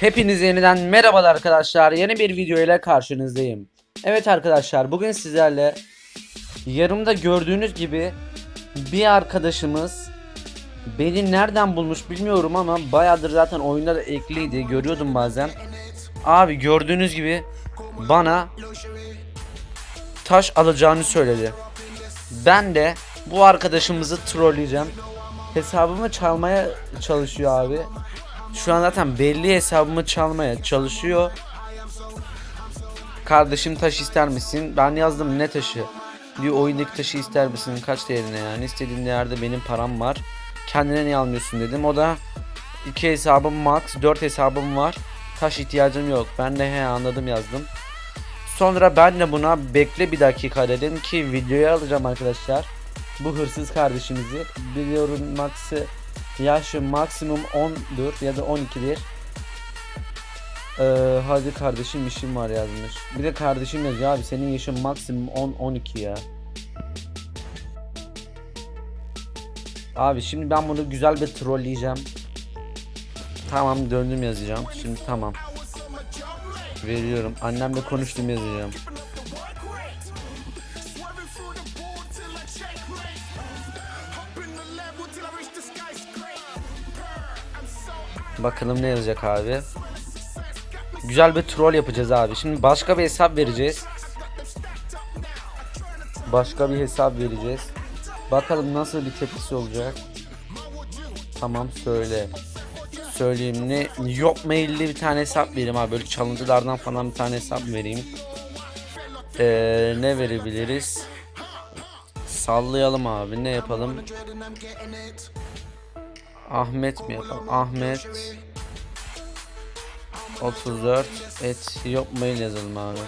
Hepiniz yeniden merhabalar arkadaşlar. Yeni bir video ile karşınızdayım. Evet arkadaşlar bugün sizlerle yarımda gördüğünüz gibi bir arkadaşımız beni nereden bulmuş bilmiyorum ama bayağıdır zaten oyunda da ekliydi. Görüyordum bazen. Abi gördüğünüz gibi bana taş alacağını söyledi. Ben de bu arkadaşımızı trolleyeceğim. Hesabımı çalmaya çalışıyor abi. Şu an zaten belli hesabımı çalmaya çalışıyor. Kardeşim taş ister misin? Ben yazdım ne taşı? Diyor oyundaki taşı ister misin? Kaç değerine yani? İstediğin değerde benim param var. Kendine niye almıyorsun dedim. O da iki hesabım max, dört hesabım var. Taş ihtiyacım yok. Ben de he anladım yazdım. Sonra ben de buna bekle bir dakika dedim ki videoya alacağım arkadaşlar. Bu hırsız kardeşimizi. Biliyorum max'ı yaşı maksimum 10'dur ya da 12'dir. Ee, hadi kardeşim işim var yazmış. Bir de kardeşim yazıyor abi senin yaşın maksimum 10-12 ya. Abi şimdi ben bunu güzel bir trolleyeceğim. Tamam döndüm yazacağım. Şimdi tamam. Veriyorum. Annemle konuştum yazacağım. Bakalım ne yazacak abi. Güzel bir troll yapacağız abi. Şimdi başka bir hesap vereceğiz. Başka bir hesap vereceğiz. Bakalım nasıl bir tepkisi olacak. Tamam söyle. Söyleyeyim ne yok mailli bir tane hesap vereyim abi. Böyle çalıntılardan falan bir tane hesap vereyim. Ee, ne verebiliriz? Sallayalım abi. Ne yapalım? Ahmet mi yapalım? Ahmet 34 et yok mail yazalım abi.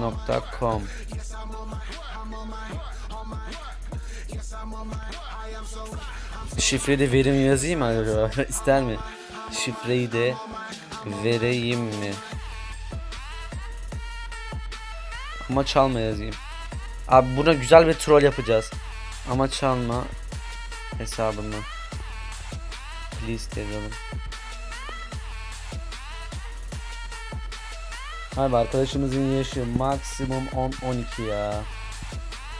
nokta com Şifreyi de verim yazayım acaba? İster mi? Şifreyi de vereyim mi? Ama çalma yazayım. Abi buna güzel bir troll yapacağız. Ama çalma hesabımı. Please yazalım. Abi arkadaşımızın yaşı maksimum 10-12 ya.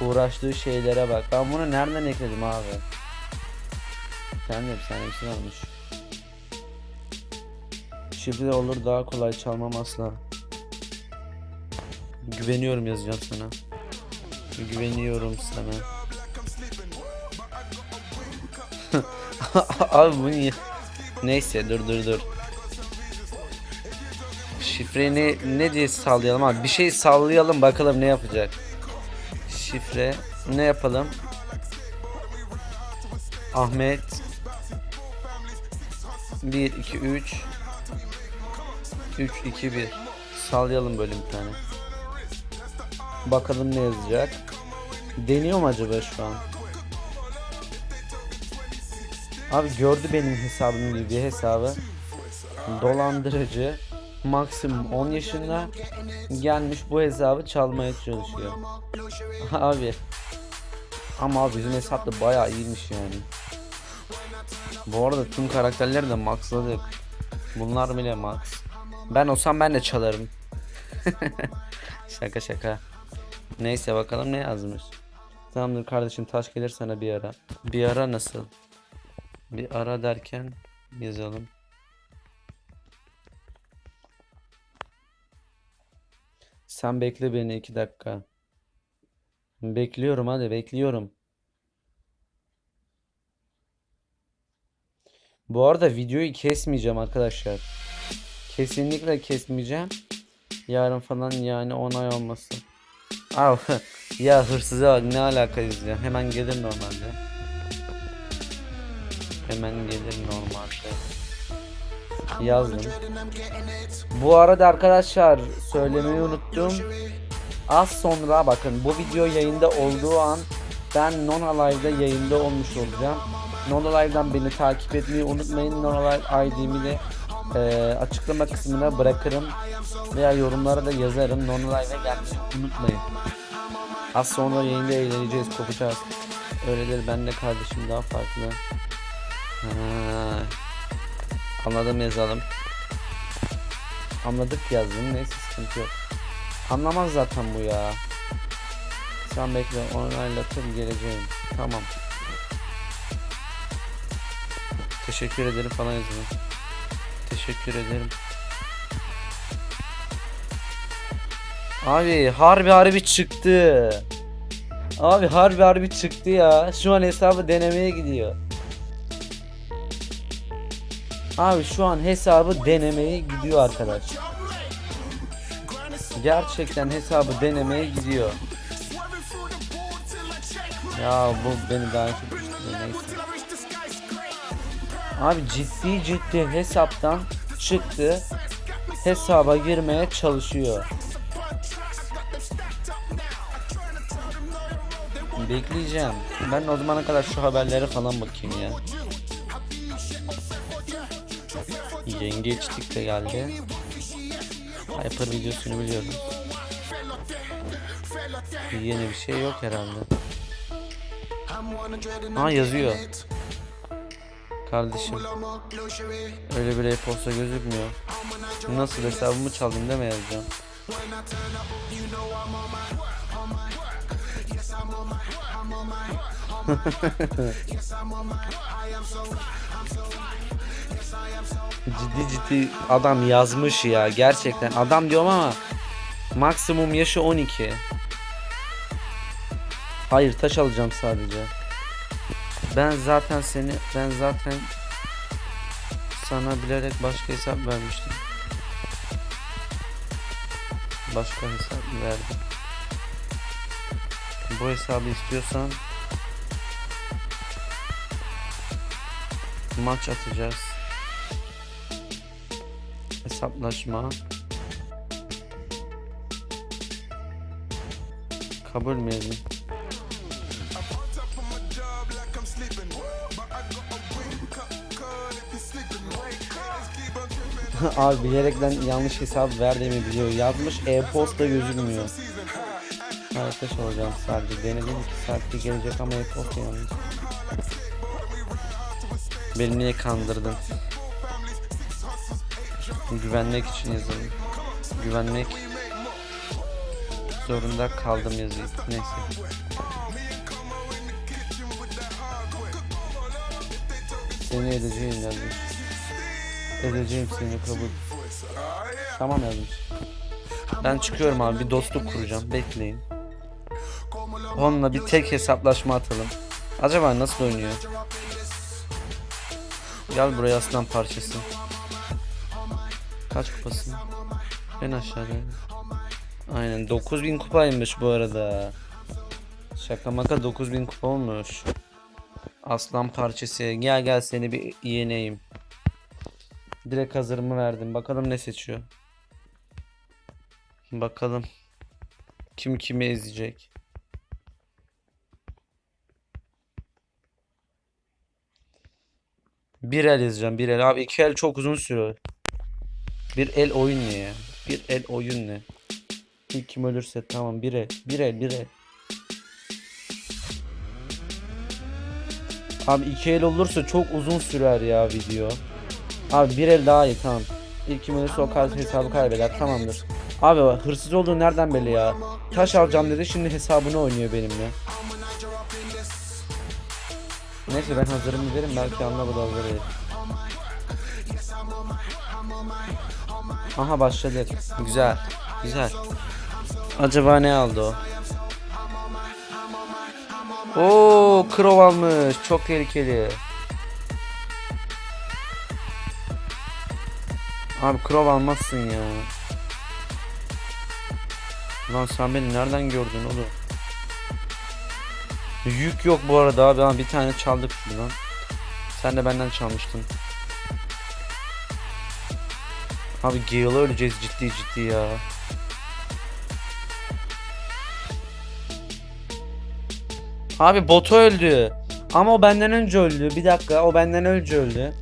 Uğraştığı şeylere bak. Ben bunu nereden ekledim abi? Kendi efsanemsin olmuş. Şifre olur daha kolay çalmam asla. Güveniyorum yazacağım sana. Güveniyorum sana. Abi bu niye? Neyse dur dur dur. Şifreyi ne, diye sallayalım abi? Bir şey sallayalım bakalım ne yapacak. Şifre ne yapalım? Ahmet 1 2 3 3 2 1 sallayalım böyle bir tane. Bakalım ne yazacak. Deniyor mu acaba şu an? Abi gördü benim hesabım gibi hesabı. Dolandırıcı. Maksimum 10 yaşında. Gelmiş bu hesabı çalmaya çalışıyor. abi. Ama abi bizim hesap da bayağı iyiymiş yani. Bu arada tüm karakterleri de maxladık. Bunlar bile max. Ben olsam ben de çalarım. şaka şaka. Neyse bakalım ne yazmış. Tamamdır kardeşim taş gelir sana bir ara. Bir ara nasıl? Bir ara derken yazalım. Sen bekle beni iki dakika. Bekliyorum hadi bekliyorum. Bu arada videoyu kesmeyeceğim arkadaşlar. Kesinlikle kesmeyeceğim. Yarın falan yani onay olması. Al ya hırsıza bak ne alakayız ya. Hemen gelir normalde. Hemen gelir normalde. Yazdım. Bu arada arkadaşlar söylemeyi unuttum. Az sonra bakın bu video yayında olduğu an ben Nona Live'da yayında olmuş olacağım. Nonolive'dan beni takip etmeyi unutmayın. Nonolive ID'mi de e, açıklama kısmına bırakırım. Veya yorumlara da yazarım. Nonolive'e gelmeyi unutmayın. Az sonra yayında eğleneceğiz, kopacağız. Öyledir ben de kardeşim daha farklı. Ha. Anladım yazalım. Anladık yazdım neyse sıkıntı yok. Anlamaz zaten bu ya. Sen bekle onaylatır geleceğim. Tamam. Teşekkür ederim falan yazalım. Teşekkür ederim. Abi harbi harbi çıktı. Abi harbi harbi çıktı ya. Şu an hesabı denemeye gidiyor. Abi şu an hesabı denemeye gidiyor arkadaş. Gerçekten hesabı denemeye gidiyor. Ya bu beni daha çok neyse. Abi ciddi ciddi hesaptan çıktı. Hesaba girmeye çalışıyor. Bekleyeceğim. Ben o zamana kadar şu haberlere falan bakayım ya. Yengeçlik de geldi. Hyper videosunu biliyorum. Yeni bir şey yok herhalde. Ha yazıyor. Kardeşim. Öyle bir e-posta gözükmüyor. Nasıl hesabımı çaldın deme yazacağım. ciddi ciddi adam yazmış ya gerçekten. Adam diyorum ama maksimum yaşı 12 hayır taş alacağım sadece. Ben zaten seni ben zaten sana bilerek başka hesap vermiştim. Başka hesap verdim. Bu hesabı istiyorsan maç atacağız hesaplaşma kabul mü edin? Abi bilerekten yanlış hesap verdiğimi biliyor. Yazmış e-posta gözükmüyor. Arkadaş olacağım sadece. Denedim 2 saatte gelecek ama e-posta yanlış. Beni niye kandırdın? Güvenmek için yazalım. Güvenmek zorunda kaldım yazayım. Neyse. Seni edeceğim yazmış. Edeceğim seni kabul. Tamam yazmış. Ben çıkıyorum abi bir dostluk kuracağım. Bekleyin. Onunla bir tek hesaplaşma atalım. Acaba nasıl oynuyor? Gel buraya aslan parçası. Kaç kupasın? En aşağıda. Aynen 9000 kupaymış bu arada. Şaka maka 9000 kupa olmuş. Aslan parçası. Gel gel seni bir yeneyim. Direkt hazırımı verdim. Bakalım ne seçiyor. Bakalım. Kim kimi ezecek. Bir el yazacağım. Bir el. Abi iki el çok uzun sürüyor. Bir el oyun ne ya? Bir el oyun ne? İlk kim ölürse tamam bir el. Bir el bir el. Abi iki el olursa çok uzun sürer ya video. Abi bir el daha iyi tamam. İlk kim ölürse o kadar hesabı kaybeder tamamdır. Abi hırsız olduğu nereden belli ya? Taş alacağım dedi şimdi hesabını oynuyor benimle. Neyse ben hazırım derim belki anlamadı hazır değil. Aha başladı. Güzel. Güzel. Acaba ne aldı o? Oo, Krov almış. Çok tehlikeli. Abi Krov almazsın ya. Lan sen beni nereden gördün oğlum? Yük yok bu arada abi. Bir tane çaldık şuradan. Sen de benden çalmıştın. Abi Gale'a öleceğiz ciddi ciddi ya. Abi botu öldü. Ama o benden önce öldü. Bir dakika o benden önce öldü.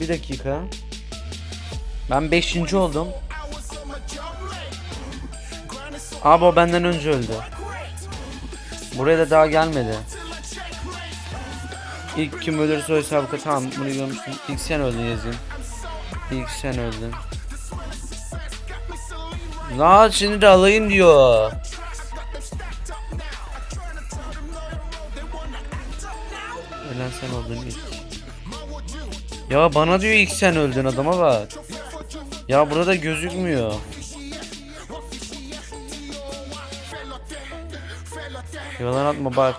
Bir dakika. Ben 5. oldum. Abi o benden önce öldü. Buraya da daha gelmedi. İlk kim ölürse o hesabı tamam bunu görmüştüm. İlk sen öldün yazayım. İlk sen öldün. La şimdi de alayım diyor. Ölen sen oldun ilk. Ya bana diyor ilk sen öldün adama bak. Ya burada gözükmüyor. Yalan atma bak.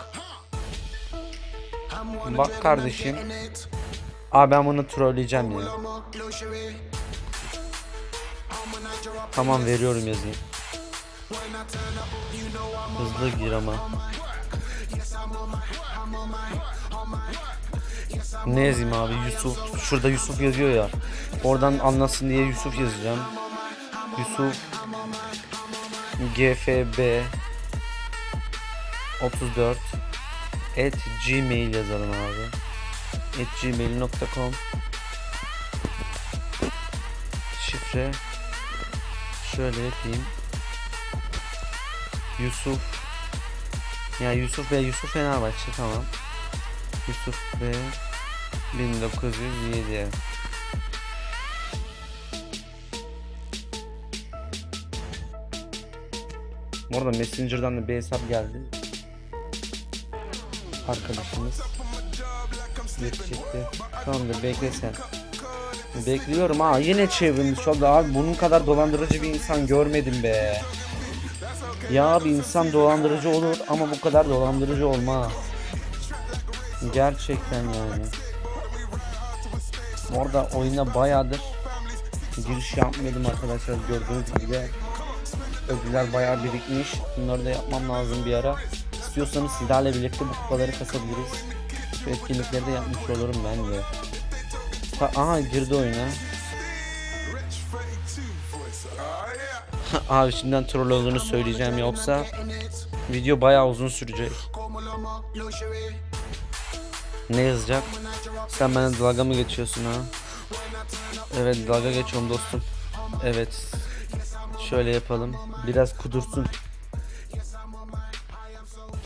Bak kardeşim. Abi ben bunu trolleyeceğim ya. Tamam veriyorum yazayım. Hızlı gir ama. Ne yazayım abi Yusuf şurada Yusuf yazıyor ya oradan anlasın diye Yusuf yazacağım Yusuf GFB 34 at gmail yazalım abi gmail.com şifre. Şöyle yapayım. Yusuf. Ya Yusuf ve Yusuf Fenerbahçe tamam. Yusuf ve 1907 Bu arada Messenger'dan da bir hesap geldi. Arkadaşımız yetecekti. Tamamdır bekle sen. Bekliyorum ha yine çevirmiş oldu abi bunun kadar dolandırıcı bir insan görmedim be. Ya bir insan dolandırıcı olur ama bu kadar dolandırıcı olma. Gerçekten yani. Orada oyuna bayağıdır giriş yapmıyordum arkadaşlar gördüğünüz gibi. Ödüller bayağı birikmiş. Bunları da yapmam lazım bir ara. İstiyorsanız sizlerle birlikte bu kupaları kasabiliriz. Şu etkinlikleri yapmış olurum ben de. Ha, aha girdi oyuna. Abi şimdiden troll olduğunu söyleyeceğim yoksa video bayağı uzun sürecek. Ne yazacak? Sen bana dalga mı geçiyorsun ha? Evet dalga geçiyorum dostum. Evet. Şöyle yapalım. Biraz kudursun.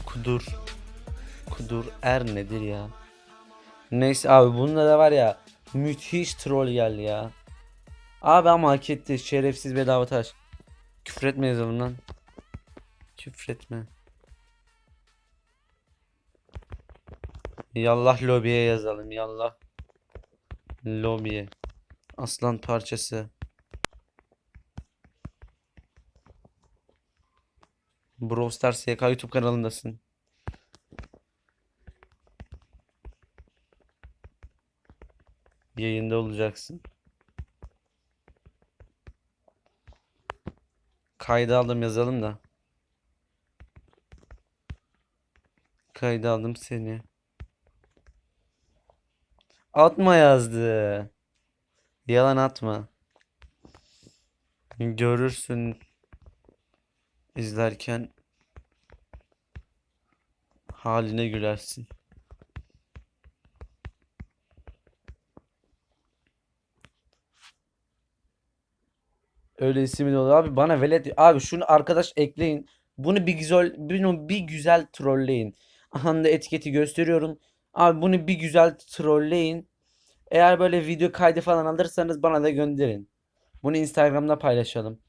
Kudur. Kudur er nedir ya? Neyse abi bunda da var ya müthiş troll geldi ya. Abi ama hak etti şerefsiz bedava taş. Küfretme yazalım lan. Küfretme. Yallah lobiye yazalım yallah. Lobiye. Aslan parçası. Brawl Stars YK YouTube kanalındasın. Yayında olacaksın. Kayda aldım yazalım da. Kayda aldım seni. Atma yazdı. Yalan atma. Görürsün izlerken haline gülersin. Öyle ismi de olur. Abi bana velet abi şunu arkadaş ekleyin. Bunu bir güzel bunu bir güzel trolleyin. Aha da etiketi gösteriyorum. Abi bunu bir güzel trolleyin. Eğer böyle video kaydı falan alırsanız bana da gönderin. Bunu Instagram'da paylaşalım.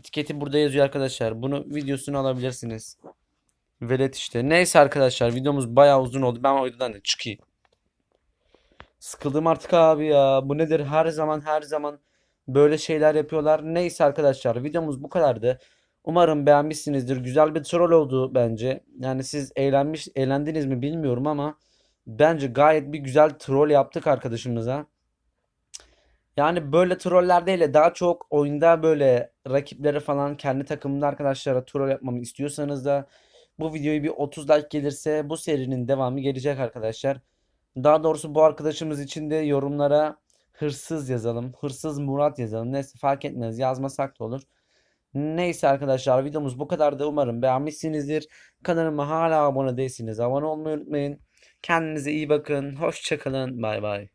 Etiketi burada yazıyor arkadaşlar. Bunu videosunu alabilirsiniz. Velet işte. Neyse arkadaşlar videomuz bayağı uzun oldu. Ben o videodan da çıkayım. Sıkıldım artık abi ya. Bu nedir? Her zaman her zaman böyle şeyler yapıyorlar. Neyse arkadaşlar videomuz bu kadardı. Umarım beğenmişsinizdir. Güzel bir troll oldu bence. Yani siz eğlenmiş eğlendiniz mi bilmiyorum ama bence gayet bir güzel troll yaptık arkadaşımıza. Yani böyle troller değil de daha çok oyunda böyle rakiplere falan kendi takımında arkadaşlara troll yapmamı istiyorsanız da bu videoyu bir 30 like gelirse bu serinin devamı gelecek arkadaşlar. Daha doğrusu bu arkadaşımız için de yorumlara hırsız yazalım. Hırsız Murat yazalım. Neyse fark etmez yazmasak da olur. Neyse arkadaşlar videomuz bu kadar da umarım beğenmişsinizdir. Kanalıma hala abone değilsiniz. Abone olmayı unutmayın. Kendinize iyi bakın. Hoşçakalın. Bay bay.